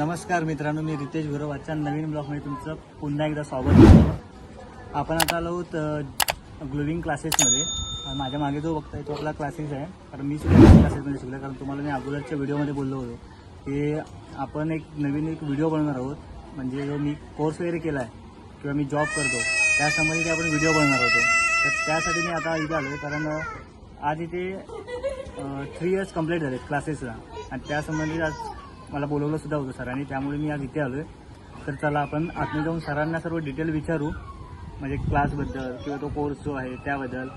नमस्कार मित्रांनो मी रितेश गुरव आजच्या नवीन ब्लॉगमध्ये तुमचं पुन्हा एकदा स्वागत करतो आपण आता आलो आहोत ग्लोविंग क्लासेसमध्ये माझ्या मागे जो बघताय तो आपला क्लासेस आहे. कारण मी सुद्धा क्लासेसमध्ये शिकलो कारण तुम्हाला मी अगोदरच्या व्हिडिओमध्ये बोललो होतो. की आपण एक नवीन एक व्हिडिओ बनवणार आहोत. म्हणजे जो मी कोर्स वगैरे केला आहे किंवा मी जॉब करतो त्यासंबंधी ते आपण व्हिडिओ बनवणार होतो. तर त्यासाठी मी आता इथे आलो कारण आज इथे थ्री इयर्स कंप्लीट झाले क्लासेसला आणि त्यासंबंधी आज मला बोलवलं सुद्धा होतं सरांनी. त्यामुळे मी आज इथे आलो आहे तर चला आपण आतमध्ये जाऊन सरांना सर्व डिटेल विचारू. म्हणजे क्लासबद्दल किंवा तो कोर्स जो आहे त्याबद्दल.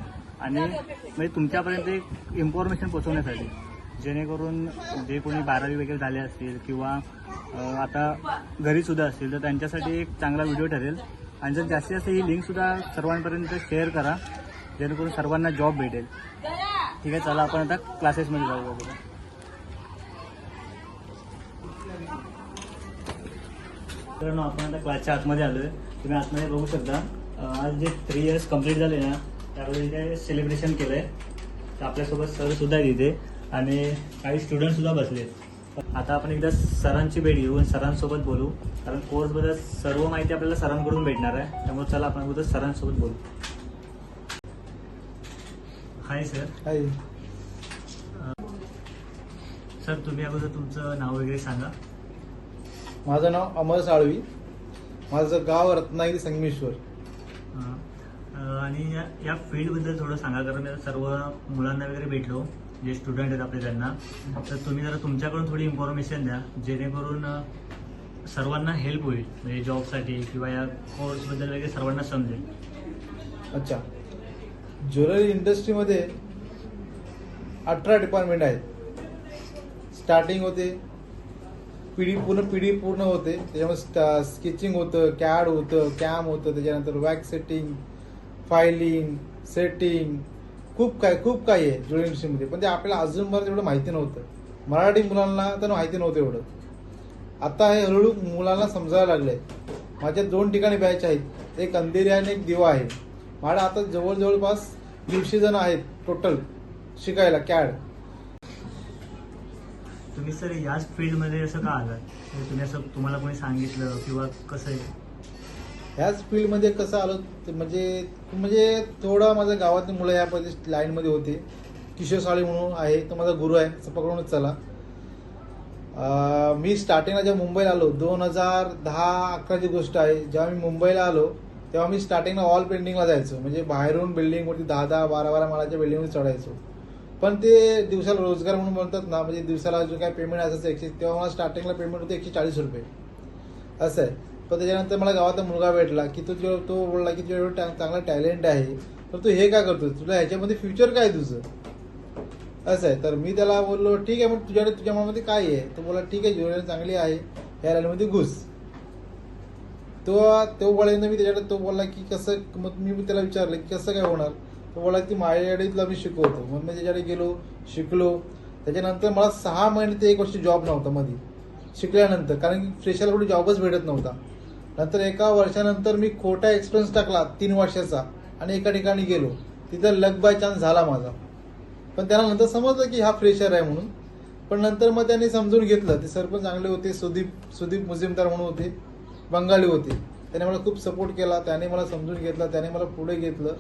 आणि म्हणजे तुमच्यापर्यंत एक इन्फॉर्मेशन पोचवण्यासाठी जेणेकरून जे कोणी बारावी वगैरे झाले असतील किंवा आता घरीसुद्धा असतील तर त्यांच्यासाठी एक चांगला व्हिडिओ ठरेल. आणि जर जास्तीत जास्त ही लिंकसुद्धा सर्वांपर्यंत शेअर करा. जेणेकरून सर्वांना जॉब भेटेल. ठीक आहे चला आपण आता क्लासेसमध्ये जाऊ बघू तर आपण आता क्लासच्या आतमध्ये आलोय. तुम्ही आतमध्ये बघू शकता. आज जे थ्री इयर्स कंप्लीट झाले ना त्यावेळी इथे सेलिब्रेशन केलंय तर आपल्यासोबत सर सुद्धा आहेत इथे आणि काही स्टुडंट सुद्धा बसलेत आता आपण एकदा सरांची भेट घेऊ आणि सरांसोबत बोलू. कारण कोर्सबद्दल सर्व माहिती आपल्याला सरांकडून भेटणार आहे. त्यामुळे चला आपण अगोदर सरांसोबत बोलू. हाय सर आहे सर तुम्ही अगोदर तुमचं नाव वगैरे सांगा. माझं नाव अमर साळवी. माझं गाव रत्नागिरी संगमेश्वर. अं, आणि या- या फील्डबद्दल थोडं सांगा कारण मी सर्व मुलांना वगैरे भेटलो जे स्टुडंट आहेत आपले त्यांना. तर तुम्ही जरा तुमच्याकडून थोडी इन्फॉर्मेशन द्या जेणेकरून अं, सर्वांना हेल्प होईल म्हणजे जॉबसाठी किंवा या कोर्सबद्दल वगैरे सर्वांना समजेल. अच्छा. ज्वेलरी इंडस्ट्रीमध्ये अठरा डिपार्टमेंट आहेत. स्टार्टिंग होते पिढी पूर्ण पिढी पूर्ण होते. त्याच्यामध्ये स्केचिंग होतं कॅड होतं कॅम होतं. त्याच्यानंतर वॅक्स सेटिंग फायलिंग सेटिंग खूप काय खूप काही आहे ज्वेलरी इंडस्ट्रीमध्ये पण ते आपल्याला अजूनपर्यंत एवढं माहिती नव्हतं. मराठी मुलांना तर माहिती नव्हतं एवढं. आता हे हळूहळू मुलांना समजायला लागलंय. माझ्या दोन ठिकाणी बॅच आहेत. एक अंधेरी आणि एक दिवा आहे. माझ्या आता जवळ जवळपास दीडशे जण आहेत टोटल शिकायला कॅड तुम्ही सर याच फील्डमध्ये असं का आलात? म्हणजे तुम्ही असं तुम्हाला कोणी सांगितलं किंवा कसं आहे? ह्याच फील्डमध्ये कसं आलो ते म्हणजे म्हणजे थोडं माझ्या गावातली मुलं या लाईनमध्ये होते. किशोर साळी म्हणून आहे तो माझा गुरु आहे असं पकडूनच चला. अं, मी स्टार्टिंगला जेव्हा मुंबईला आलो दोन हजार दहा अकराची गोष्ट आहे. जेव्हा मी मुंबईला आलो तेव्हा मी स्टार्टिंगला ऑल पेंटिंगला जायचो. म्हणजे बाहेरून बिल्डिंगवरती दहा दहा बारा बारा माळाच्या बिल्डिंगवर चढायचो. पण ते दिवसाला रोजगार म्हणून म्हणतात ना म्हणजे दिवसाला जो काय पेमेंट असायचं एकशे तेव्हा मला स्टार्टिंगला पेमेंट होतं एकशे चाळीस रुपये. असं आहे. पण त्याच्यानंतर मला गावातला मुलगा भेटला की तो जेव्हा तो बोलला की तुझ्या एवढं टा- चांगला टॅलेंट आहे तर तू हे काय करतो तुला ह्याच्यामध्ये फ्युचर काय तुझं? असं आहे. तर मी त्याला बोललो ठीक आहे मग तुझ्याकडे तुझ्या मनामध्ये काय आहे? तो बोला ठीक आहे ज्वेलरी चांगली आहे या लाईनमध्ये घुस. तो तो बोलायला मी त्याच्याकडे तो बोलला की कसं मग मी त्याला विचारलं की कसं काय होणार? तो बोला की माझ्याकडेतला मी शिकवतो. मग मी त्याच्याकडे गेलो शिकलो. त्याच्यानंतर मला सहा महिने ते एक वर्ष जॉब नव्हता मध्ये शिकल्यानंतर कारण की फ्रेशरला कुठे जॉबच भेटत नव्हता. नंतर एका वर्षानंतर मी खोटा एक्सपिरियन्स टाकला तीन वर्षाचा. आणि एका ठिकाणी गेलो. तिथं लक बाय चान्स झाला माझा. पण त्याला नंतर समजलं की हा फ्रेशर आहे म्हणून. पण नंतर मग त्यांनी समजून घेतलं. ते सर पण चांगले होते. सुदीप सुदीप मुजिमदार म्हणून होते. बंगाली होते. त्याने मला खूप सपोर्ट केला. त्याने मला समजून घेतलं. त्याने मला पुढे घेतलं.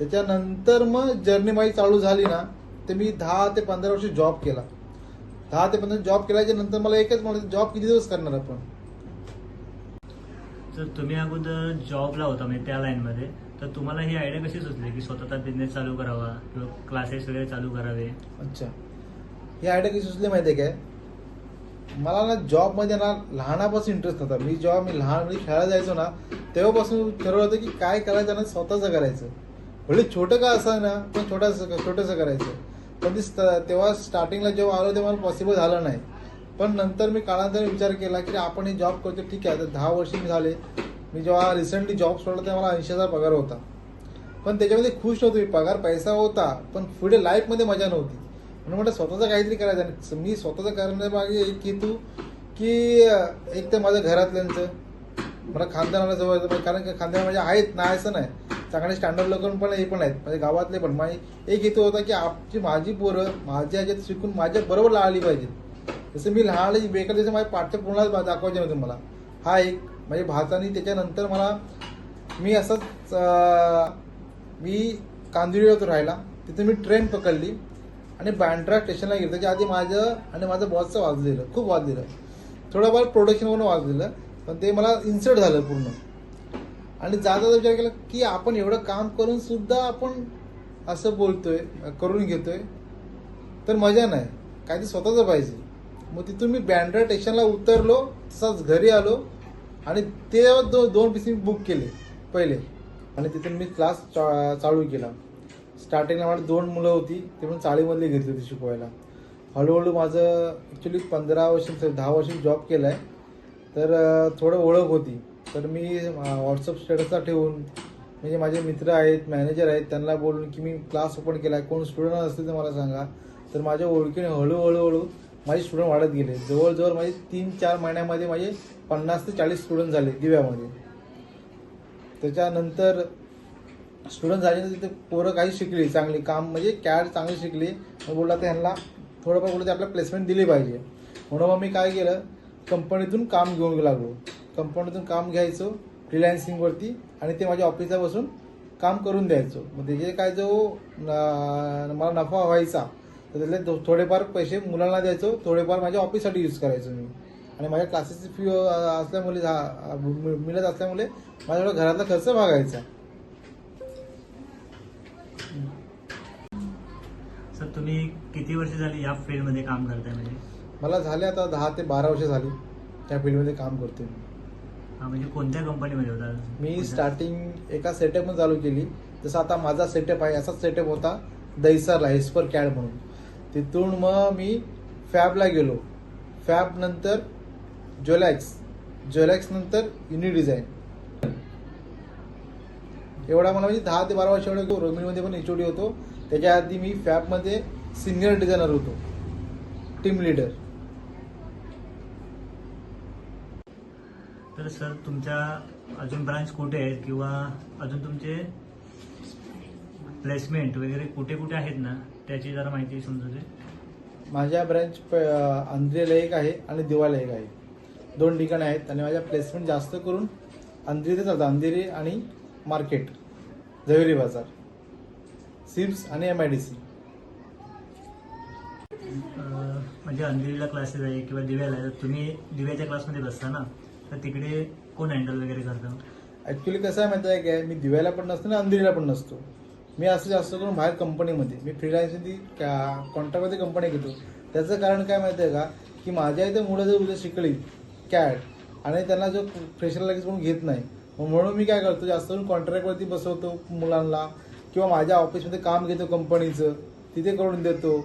त्याच्यानंतर मग जर्नी माझी चालू झाली ना ते मी दहा ते पंधरा वर्ष जॉब केला. दहा ते पंधरा जॉब केल्याच्यानंतर मला एकच म्हणलं जॉब किती दिवस करणार आपण? तर तुम्ही अगोदर जॉबला होता म्हणजे त्या लाईनमध्ये तर तुम्हाला ही आयडिया कशी सुचली की स्वतःचा बिझनेस चालू करावा किंवा क्लासेस वगैरे चालू करावे? अच्छा. ही आयडिया कशी सुचली माहिती आहे काय? मला ना जॉबमध्ये ना लहानापासून इंटरेस्ट होता. मी जेव्हा मी लहान खेळायला जायचो ना तेव्हापासून ठरवलं होतं की काय करायचं ना स्वतःचं करायचं. भले छोटं का असं ना? पण छोटंसं छोटंसं करायचं. पण ते तेव्हा स्टार्टिंगला जेव्हा आलो तेव्हा मला पॉसिबल झालं नाही. पण नंतर मी काळांतराने विचार केला की आपण हे जॉब करतो ठीक आहे आता दहा वर्ष मी झाले. मी जेव्हा रिसेंटली जॉब सोडला तेव्हा मला ऐंशी हजार पगार होता. पण त्याच्यामध्ये खुश नव्हतो मी. पगार पैसा होता पण पुढे लाईफमध्ये मजा नव्हती. म्हणून म्हटलं स्वतःचं काहीतरी करायचं. आणि मी स्वतःचं करण्यामागे एक हेतू की एक तर माझ्या घरातल्यांचं. मला खानदानाला जवळ कारण की खानदान म्हणजे आहेत नाही असं नाही. चांगले स्टँडर्ड लोकं पण हे पण आहेत. म्हणजे गावातले पण. माझी एक हेतू होता की आपची माझी पोरं माझ्या ह्याच्यात शिकून माझ्या बरोबर आली पाहिजे. जसं मी लहान बेकर जसं माझ्या पाठच्या पूर्णच दाखवायचे नव्हते मला. हा एक म्हणजे भारताने त्याच्यानंतर मला मी असंच मी कांदिवली होतो राहायला. तिथे मी ट्रेन पकडली आणि बँड्रा स्टेशनला गेलो. त्याच्या आधी माझं आणि माझं बॉसचं वाजलेलं. खूप वाजलेलं. थोडंफार प्रोडक्शनवरून वाजलेलं. पण ते मला इन्सर्ट झालं पूर्ण. आणि जाता विचार केला की आपण एवढं काम करून सुद्धा आपण असं बोलतोय करून घेतोय तर मजा नाही. काय ते स्वतःच पाहिजे. मग तिथून मी बँड्रा स्टेशनला उतरलो तसाच घरी आलो आणि ते दो दोन पीस मी बुक केले पहिले. आणि तिथून मी क्लास चा चालू केला. स्टार्टिंगला मला दोन मुलं होती ते पण चाळीमधले घेतली होती शिकवायला. हळूहळू माझं ॲक्च्युली पंधरा वर्ष दहा वर्ष जॉब केला आहे तर थोडं ओळख होती. तर मी व्हॉट्सअप स्टेटसला ठेवून म्हणजे माझे मित्र आहेत मॅनेजर आहेत त्यांना बोलून की मी क्लास ओपन केला आहे कोण स्टुडंट असतील तर मला सांगा. तर माझ्या ओळखीने हळूहळू हळू माझे स्टुडंट वाढत गेले. जवळजवळ माझे तीन चार महिन्यामध्ये माझे पन्नास ते चाळीस स्टुडंट झाले दिव्यामध्ये. त्याच्यानंतर स्टुडंट झाले तर तिथे पोरं काही शिकली चांगली. काम म्हणजे कॅड चांगली शिकली. मग बोलला तर ह्यांना थोडंफार बोललं ते आपल्याला प्लेसमेंट दिली पाहिजे. म्हणून मग मी काय केलं? कंपनीतून काम घेऊन लागलो. कंपनीतून काम घ्यायचो फ्रीलान्सिंगवरती आणि ते माझ्या ऑफिसला बसून काम करून द्यायचो. मग त्याचे काय जो मला नफा व्हायचा तर त्यातले थोडेफार पैसे मुलांना द्यायचो थोडेफार माझ्या ऑफिससाठी यूज करायचो मी. आणि माझ्या क्लासेसची फी असल्यामुळे मिळत असल्यामुळे माझ्या थोडा घरातला खर्च भागायचा. सर तुम्ही किती वर्ष झाली या फील्डमध्ये काम करताय म्हणजे? मला झाले आता दहा ते बारा वर्ष झाली त्या फील्डमध्ये काम करते मी. म्हणजे कोणत्या कंपनीमध्ये होता? मी स्टार्टिंग एका सेटअपमध्ये चालू केली. जसं आता माझा सेटअप आहे असाच सेटअप होता दैसरला हेस्पर कॅड म्हणून. तिथून मग मी फॅबला गेलो. फॅब नंतर ज्वेलॅक्स ज्वेलॅक्स नंतर युनि डिझाईन एवढा मला म्हणजे दहा ते बारा वर्ष एवढं रोमिनमध्ये पण एच होतो. त्याच्या आधी मी फॅबमध्ये सिनियर डिझायनर होतो. टीम लीडर तर सर तुमच्या अजून ब्रांच कुठे आहेत किंवा अजून तुमचे प्लेसमेंट वगैरे कुठे कुठे आहेत ना त्याची जरा माहिती समजू दे. माझ्या ब्रँच अंधेरीला एक आहे आणि दिवाला एक आहे. दोन ठिकाणे आहेत आणि माझ्या प्लेसमेंट जास्त करून अंधेरी चालतं अंधेरी आणि मार्केट झवेरी बाजार सिप्स आणि एम आय डी सी म्हणजे अंधेरीला क्लासेस आहे किंवा दिव्याला आहे तर तुम्ही दिव्याच्या क्लासमध्ये बसता ना? तर तिकडे कोण हँडल वगैरे करतं? ॲक्च्युली कसं आहे माहिती आहे काय? मी दिव्याला पण नसतो आणि अंधेरीला पण नसतो. मी असं जास्त करून बाहेर कंपनीमध्ये मी फ्रीलायन्समध्ये कॉन्ट्रॅक्टमध्ये कंपनी घेतो. त्याचं कारण काय माहिती आहे का? की माझ्या इथे मुलं जर उद्या शिकली कॅड आणि त्यांना जो फ्रेशर लगेच कोण घेत नाही मग म्हणून मी काय करतो जास्त करून कॉन्ट्रॅक्टवरती बसवतो मुलांना किंवा माझ्या ऑफिसमध्ये काम घेतो कंपनीचं तिथे करून देतो.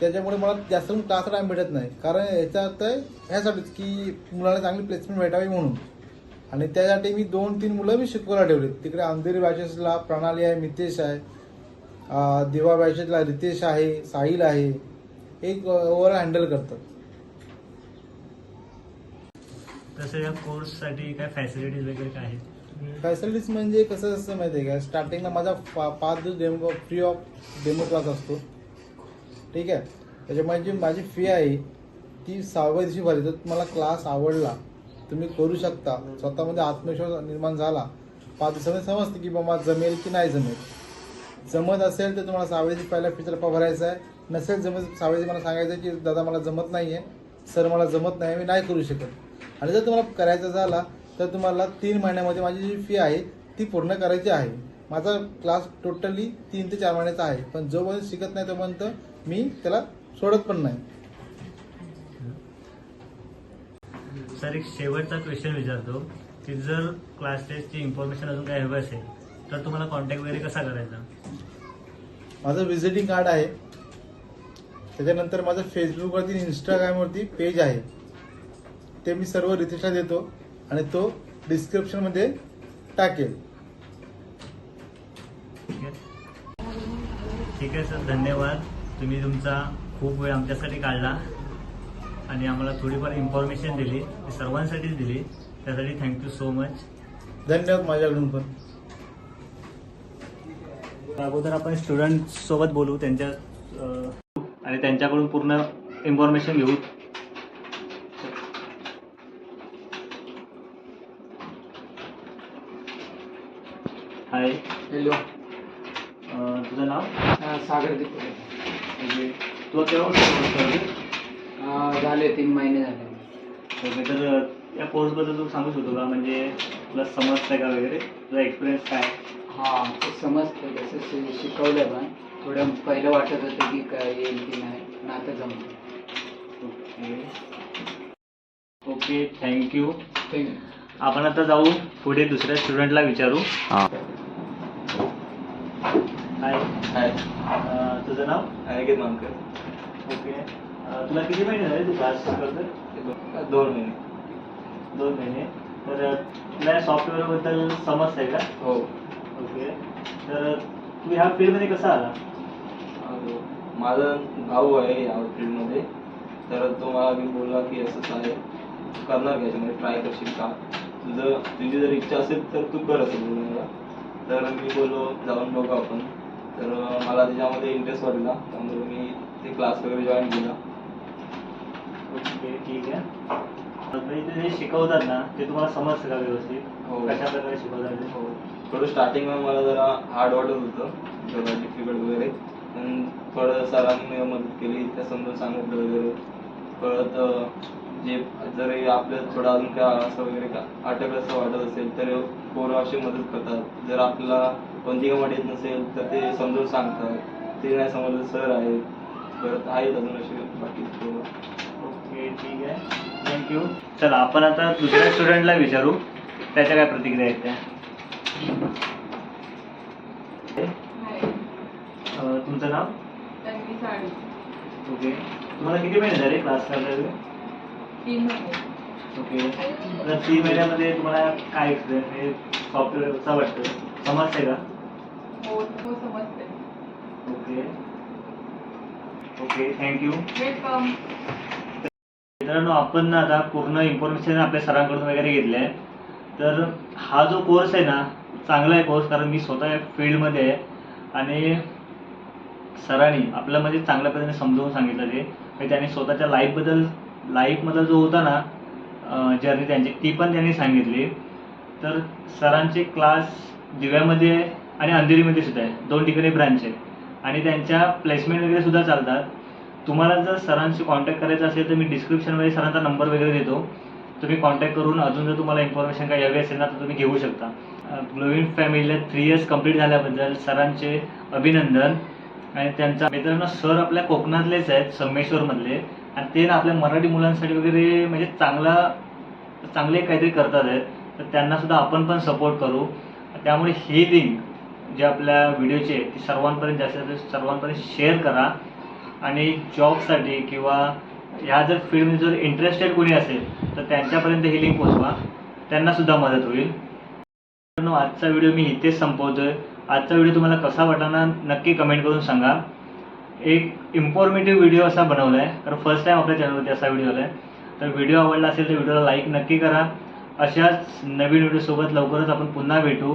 त्याच्यामुळे मला जास्त करून क्लास टाईम भेटत नाही. कारण याचा अर्थ आहे ह्यासाठीच की मुलांना चांगली प्लेसमेंट भेटावी म्हणून. आणि त्यासाठी मी दोन तीन मुलं मी शिकवायला ठेवले. तिकडे अंधेरी बॅचेसला प्रणाली आहे मितेश आहे. दिवा बॅचेसला रितेश आहे साहिल आहे. एक ओव्हर हँडल करतात. तसं या कोर्ससाठी काय फॅसिलिटीज वगैरे काय आहेत? फॅसिलिटीज म्हणजे कसं असतं माहिती आहे का स्टार्टिंगला माझा पा- पाच दिवस demo free of demo class असतो. ठीक आहे? त्याच्यामुळे जी माझी फी आहे ती सहाव्या दिवशी भरली. तर तुम्हाला क्लास आवडला तुम्ही करू शकता. स्वतःमध्ये आत्मविश्वास निर्माण झाला. पाच दिवसामध्ये समजते की बाबा जमेल की नाही जमेल. जमत असेल तर तुम्हाला सहाव्या दिवशी पहिला फीचा भरायचा आहे. नसेल जमत सहाव्या दिवशी मला सांगायचं आहे की दादा मला जमत नाही आहे सर मला जमत नाही. मी नाही करू शकत. आणि जर तुम्हाला करायचं झाला तर तुम्हाला तीन महिन्यामध्ये माझी जी फी आहे ती पूर्ण करायची आहे. माझा क्लास टोटली तीन ते चार महिन्याचा आहे. पण जोपर्यंत शिकत नाही तोपर्यंत मी त्याला सोडत पण नाही. सर एक शेवटचा क्वेश्चन विचारतो. की जर क्लास टेस्टची इन्फॉर्मेशन अजून काय हवं असेल तर तुम्हाला कॉन्टॅक्ट वगैरे कसा करायचा? माझं व्हिजिटिंग कार्ड आहे. त्याच्यानंतर माझं फेसबुकवरती इंस्टाग्रामवरती पेज आहे. ते मी सर्व रितेशला देतो आणि तो डिस्क्रिप्शनमध्ये टाकेल. ठीक आहे सर. धन्यवाद. तुम्ही तुमचा खूप वेळ आमच्यासाठी काढला आणि आम्हाला थोडीफार इन्फॉर्मेशन दिली. ती सर्वांसाठीच दिली. त्यासाठी थँक्यू सो मच धन्यवाद माझ्याकडून पण. अगोदर आपण स्टुडंट सोबत बोलू त्यांच्या आणि त्यांच्याकडून पूर्ण इन्फॉर्मेशन घेऊ. हाय हॅलो तुझं नाव? सागर म्हणजे तुला केव्हा झाले तीन महिने झाले. ओके तर या कोर्सबद्दल तू सांगू शकतो का? म्हणजे तुला समजतंय का वगैरे? तुझा एक्सपिरियन्स काय? हा ते समजतं शि- शिकवलं पण थोडं पहिलं वाटत होतं की काय येईल की नाही पण आता जमतं ओके. Okay thank you. थँक्यू. आपण आता जाऊ पुढे दुसऱ्या स्टुडंटला विचारू. हाय अं, तुझं नाव? अनिकेत मानकर ओके अं, तुला किती महिने झाले तू क्लास करतोय ते दो- दोन महिने. दोन महिने. तर अं, तुला या सॉफ्टवेअरबद्दल समजतंय का? हो. ओके तर तू ह्या फील्डमध्ये कसा आला? माझा भाऊ आहे या फील्डमध्ये तर तो मला मी बोलला की असंच आहे. तू करणार का याच्यामध्ये? ट्राय करशील का? तुझं तुझी जर इच्छा असेल तर तू कर असं बोललो मला. तर मी बोललो जाऊन बघू आपण. तर मला त्याच्यामध्ये इंटरेस्ट वाटला त्यामुळे मी ते क्लास वगैरे जॉईन केला. ओके ठीक आहे. म्हणजे ते जे शिकवतात ना ते तुम्हाला समजतं का व्यवस्थित? हो. कशा प्रकारे शिकवतात ते? हो. थोडं स्टार्टिंगला मला जरा हार्ड वाटत होतं जरा डिफिकल्ट वगैरे. पण थोडं सरांनी मदत केली त्या समजून सांगितलं वगैरे. परत अं, जे जर आपल्याला थोडं अजून काय असं वगैरे का अटक असं वाटत असेल तर पोरं अशी मदत करतात. जर आपल्याला कोणती कामात येत नसेल तर ते समजून सांगतात. ते नाही समजलं सर आहे परत आहेत अजून असे बाकी ओके ठीक आहे. थँक्यू चला आपण आता दुसऱ्या स्टुडंटला विचारू. त्याच्या काय प्रतिक्रिया आहेत त्या? तुमचं नाव? ओके. तुम्हाला किती महिने झाले क्लास करायला तीन महिने. ओके. तर तीन महिन्यामध्ये तुम्हाला काय एक्सपिरियन्स हे सॉफ्टवेअर कसं वाटतं. समजतंय का? समजते ओके ओके थँक्यू वेलकम मित्रांनो आपण ना आता पूर्ण इन्फॉर्मेशन आपल्या सरांकडून वगैरे घेतली आहे तर हा जो कोर्स आहे ना चांगला आहे कोर्स कारण मी स्वतः या फील्डमध्ये आहे. आणि सरांनी आपल्यामध्ये चांगल्या पद्धतीने समजावून सांगितलं ते. म्हणजे त्यांनी स्वतःच्या लाईफबद्दल लाईफमधला जो होता ना जर्नी त्यांची ती पण त्यांनी सांगितली. तर सरांचे क्लास दिव्यामध्ये आणि अंधेरीमध्ये सुद्धा आहे. दोन ठिकाणी ब्रांच आहे. आणि त्यांच्या प्लेसमेंट वगैरे सुद्धा चालतात. तुम्हाला जर सरांशी कॉन्टॅक्ट करायचा असेल तर मी डिस्क्रिप्शनमध्ये सरांचा नंबर वगैरे देतो. तुम्ही कॉन्टॅक्ट करून अजून जर तुम्हाला इन्फॉर्मेशन काही हवी असेल ना तर तुम्ही घेऊ शकता. ग्लोविन फॅमिलीला थ्री इयर्स कंप्लीट झाल्याबद्दल सरांचे अभिनंदन. आणि त्यांचा मित्रांनो सर आपल्या कोकणातलेच आहेत संमेश्वरमधले आणि ते ना आपल्या मराठी मुलांसाठी वगैरे म्हणजे चांगला चांगले काहीतरी करतात आहेत. तर त्यांना सुद्धा आपण पण सपोर्ट करू. त्यामुळे ही लिंक जे आपल्या व्हिडिओचे ते सर्वांपर्यंत जास्तीत जास्त सर्वांपर्यंत शेअर करा. आणि जॉबसाठी किंवा ह्या जर फील्डमध्ये जर इंटरेस्टेड कोणी असेल तर त्यांच्यापर्यंत ही लिंक पोचवा. त्यांनासुद्धा मदत होईल. मित्रांनो, आजचा व्हिडिओ मी इथेच संपवतोय. आजचा व्हिडिओ तुम्हाला कसा वाटला ना नक्की कमेंट करून सांगा. एक इन्फॉर्मेटिव्ह व्हिडिओ असा बनवला आहे कारण फर्स्ट टाईम आपल्या चॅनलवरती असा व्हिडिओ आला आहे तर व्हिडिओ आवडला असेल तर व्हिडिओला लाईक नक्की करा. अशाच नवीन व्हिडिओसोबत लवकरच आपण पुन्हा भेटू.